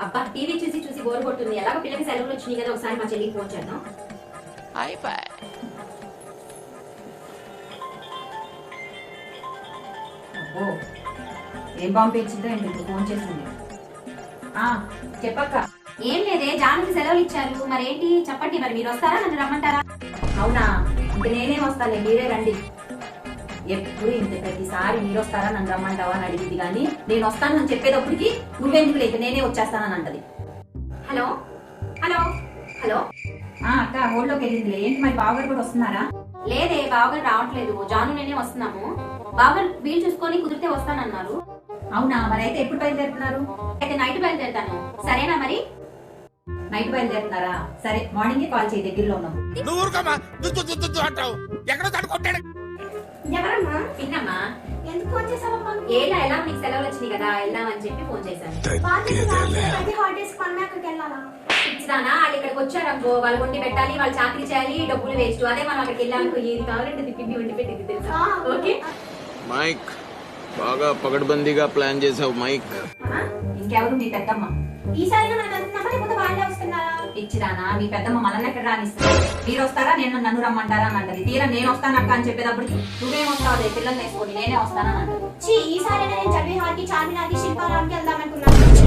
అబ్బా టీవీ చూసి చూసి బోర్ కొట్టుంది ఎలాగో పిల్లకి సెలవులు వచ్చినాయి కదా ఒకసారి మా చెల్లికి ఫోన్ చేద్దాం. అబ్బో ఏం పంపించిందో ఏంటి? ఇప్పుడు ఫోన్ చేసింది. ఆ, చెప్పక్క. ఏం లేదే జానుకి సెలవులు ఇచ్చారు. మరేంటి? చెప్పండి మరి మీరు వస్తారా? నన్ను రమ్మంటారా? అవునా? ఇంక నేనే వస్తాలే మీరే రండి. ఎప్పుడు ఇంత ప్రతిసారి మీరు వస్తారా? నన్ను రమ్మంటావా అని అడిగింది కానీ నేను వస్తానని చెప్పేటప్పటికి నువ్వెందుకు లేదు నేనే వచ్చేస్తానని అంటది. హలో? హలో? హలో? ఆ అక్క హోల్లోకి వెళ్ళిందిలే. ఏంటి మరి బావగారు కూడా వస్తున్నారా? లేదే బావగారు రావట్లేదు. జాను నేనే వస్తున్నాము. బావగారు వీలు చూసుకొని కుదిరితే వస్తానన్నారు. అవునా? మరి అయితే ఎప్పుడు బయలుదేరుతున్నారు? అయితే నైట్ బయలుదేరుతాను. సరేనా మరి? నైట్ బయలుదేరుతున్నారా? సరే మార్నింగే కాల్ చేయి దగ్గరలో ఉన్నాం. ఎక్కడో ఎందుకు ఫోన్ చేసావమ్మా? ఏలా ఎలా? మీకు సెలవులు వచ్చినాయి కదా వెళ్దామని చెప్పి ఫోన్ చేశాను. ప్రతి హాలిడేస్ మనం అక్కడికి వెళ్ళాలా? ఇచ్చినానా వాళ్ళు ఇక్కడికి వచ్చారనుకో వాళ్ళు వండి పెట్టాలి వాళ్ళు చాకరీ చేయాలి డబ్బులు వేస్ట్. అదే మనం అక్కడికి వెళ్ళామనుకో ఏది కావాలంటే తిప్పి వండి పెట్టింది తెలుసా. ఓకే? మైక్ బాగా పగడ్బందీగా ప్లాన్ చేసావు మైక్. ఇంకెవరు మీ పెద్దమ్మ? ఈసారి మనం వెళ్తున్నామా లేకపోతే వాళ్ళే వస్తున్నారా? ఇచ్చిరానా? మీ పెద్దమ్మ మనల్ని ఎక్కడ రానిస్తారు మీరు వస్తారా? నేను నన్ను రమ్మంటారా? అని అంటది. తీరా నేను వస్తానక్క అని చెప్పేటప్పటికి నువ్వేం వస్తావు పిల్లల్ని వేసుకొని నేనే వస్తానని అంటది. ఈసారి నేను చదివి హాల్కి చార్మినార్కి శిల్పారాంకి వెళ్దాం